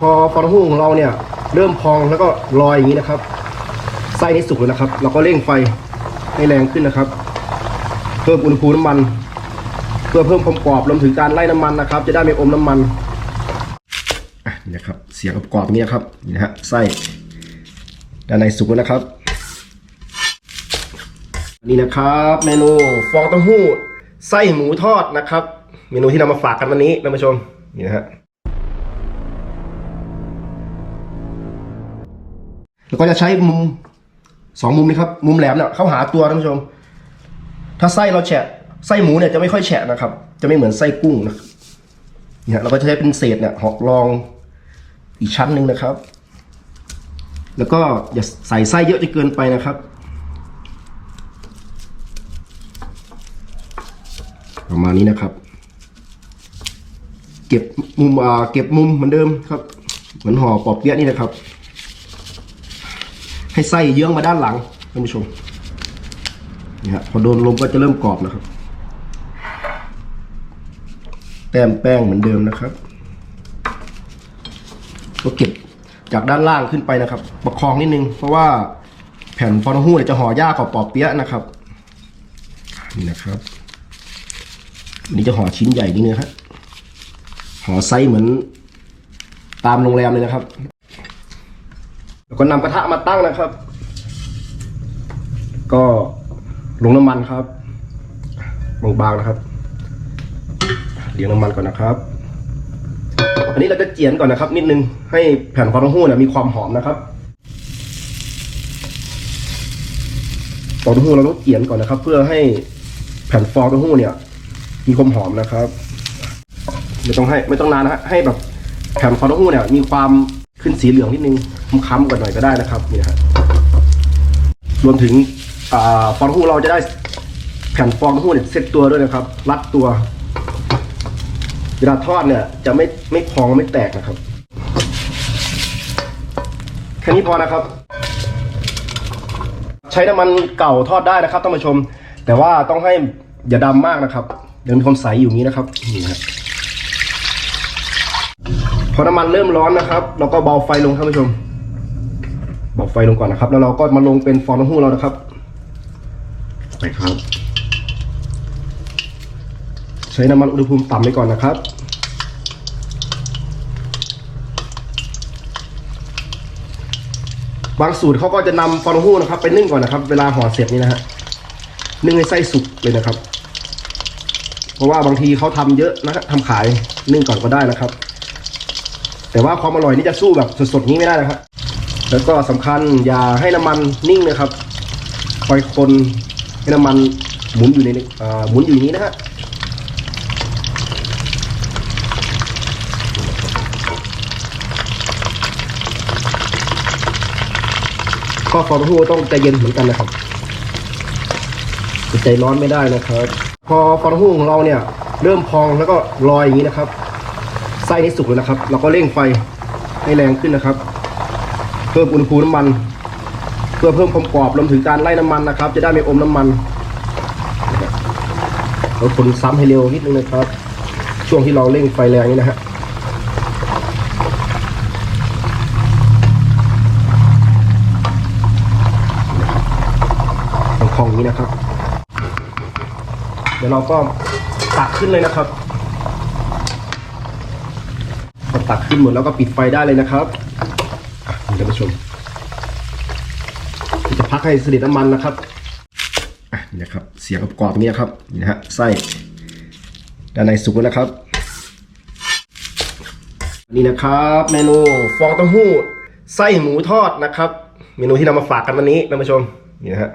พอฟองเต้าหู้ของเราเนี่ยเริ่มพองแล้วก็ลอยอย่างนี้นะครับไส้นี้สุกแล้วนะครับ เราก็เร่งไฟให้แรงขึ้นนะครับ เพิ่มอุณหภูมิน้ำมัน เพื่อเพิ่มความกรอบรวมถึงการไล่น้ำมันนะครับ จะได้ไม่อมน้ำมันอะนี่นะครับ เสียงกรอบๆนี้นครับนี่นะฮะไส้ด้านในสุกแล้วนะครับนี่นะครับ เมนูฟองเต้าหู้ไส้หมูทอดนะครับ เมนูที่นำมาฝากกันวันนี้ท่านผู้ชมนี่นะฮะ แล้วก็จะใช้มุมสองมุมนี้ครับ มุมแหลมเนี่ยเข้าหาตัวท่านผู้ชม ถ้าไส้เราแฉะไส้หมูเนี่ยจะไม่ค่อยแฉะนะครับ จะไม่เหมือนไส้กุ้งนะเนี่ยเราก็จะใช้เป็นเศษเนี่ยหอกรองอีกชั้นหนึ่งนะครับ แล้วก็อย่าใส่ไส้เยอะจนเกินไปนะครับ ประมาณนี้นะครับ เก็บมุมอ่าเก็บมุมเหมือนเดิมครับ เหมือนห่อปอบเปี๊ยะนี่นะครับ ให้ไส้เยื้องมาด้านหลังท่านผู้ชมนี่ฮะพอโดนลมก็จะเริ่มกรอบนะครับ แต้มแป้งเหมือนเดิมนะครับ ก็เก็บจากด้านล่างขึ้นไปนะครับ ประคองนิดนึง เพราะว่าแผ่นฟองเต้าหู้จะห่อยากกว่าปอบเปี๊ยะนะครับนี่นะครับวันนี้จะห่อชิ้นใหญ่นิดนึงครับห่อไซส์เหมือนตามโรงแรมเลยนะครับ แล้วก็นำกระทะมาตั้งนะครับ ก็ลงน้ำมันครับบางๆนะครับเลี้ยงน้ำมันก่อนนะครับ อันนี้เราจะเจียนก่อนนะครับ นิดนึงให้แผ่นฟองเต้าหู้เนี่ยมีความหอมนะครับฟองเต้าหู้เราต้องเจียนก่อนนะครับ เพื่อให้แผ่นฟองเต้าหู้เนี่ย มีความหอมนะครับ ไม่ต้องให้ไม่ต้องนานนะฮะให้แบบแผ่นฟองเต้าหู้เนี่ย มีความ ขึ้นสีเหลืองนิดนึงค้ำๆกว่าหน่อยก็ได้นะครับนี่ฮะรวมถึงอฟองผู้เราจะได้แผ่นฟองผู้เนี่ยเซ็ตตัวด้วยนะครับ รัดตัว เวลาทอดเนี่ย จะไม่ไม่พองไม่แตกนะครับแค่นี้พอนะครับ ใช้น้ำมันเก่าทอดได้นะครับท่านผู้ชม แต่ว่าต้องให้อย่าดำมากนะครับเดี๋ยวมีความใสอยู่นี้นะครับนี่ครับ อน้ำมันเริ่มร้อนนะครับ เราก็เบาไฟลงท่านผู้ชม เบาไฟลงก่อนนะครับ แล้วเราก็มาลงเป็นฟองเต้าหู้เรานะครับไปครับ ใช้น้ำมันอุณหภูมิต่ำไว้ก่อนนะครับบางสูตรเขาก็จะนำฟองเต้าหู้นะครับ ไปนึ่งก่อนนะครับ เวลาห่อเสร็จนี่นะฮะนึ่งให้ไส้สุกเลยนะครับ เพราะว่าบางทีเขาทำเยอะนะครับทำขายนึ่งก่อนก็ได้นะครับ แต่ว่าความอร่อยนี่จะสู้แบบสดๆนี้ไม่ได้นะครับ แล้วก็สำคัญอย่าให้น้ำมันนิ่งนะครับ คอยคนให้น้ำมันหมุนอยู่ในหมุนอยู่อย่างนี้นะฮะก็ฟองหูต้องใจเย็นเหมือนกันนะครับใจร้อนไม่ได้นะครับ พอฟองเต้าหู้ของเราเนี่ย เริ่มพองแล้วก็ลอยอย่างนี้นะครับ ส้นี้สุกแล้วนะครับ เราก็เร่งไฟให้แรงขึ้นนะครับ เพิ่มอุณหภูมิน้ำมัน เพื่อเพิ่มความกรอบรวมถึงการไล่น้ำมันนะครับ จะได้ไม่อมน้ำมันเราคนซ้ำให้เร็วนิดนึงนะครับ ช่วงที่เราเร่งไฟแรงนี้นะฮะของของนี้นะครับ เดี๋ยวเราก็ตักขึ้นเลยนะครับ พอตักขึ้นหมดแล้วก็ปิดไฟได้เลยนะครับท่านผู้ชมจะพักให้เสด็จน้ำมันนะครับอะนี่นะครับ เสียงกรอบๆอย่างนี้ครับนี่นะฮะไส้ด้านในสุกแล้วนะครับ นี่นะครับ เมนูฟองเต้าหู้ไส้หมูทอดนะครับ เมนูที่นำมาฝากกันวันนี้ท่านผู้ชมนี่นะฮะ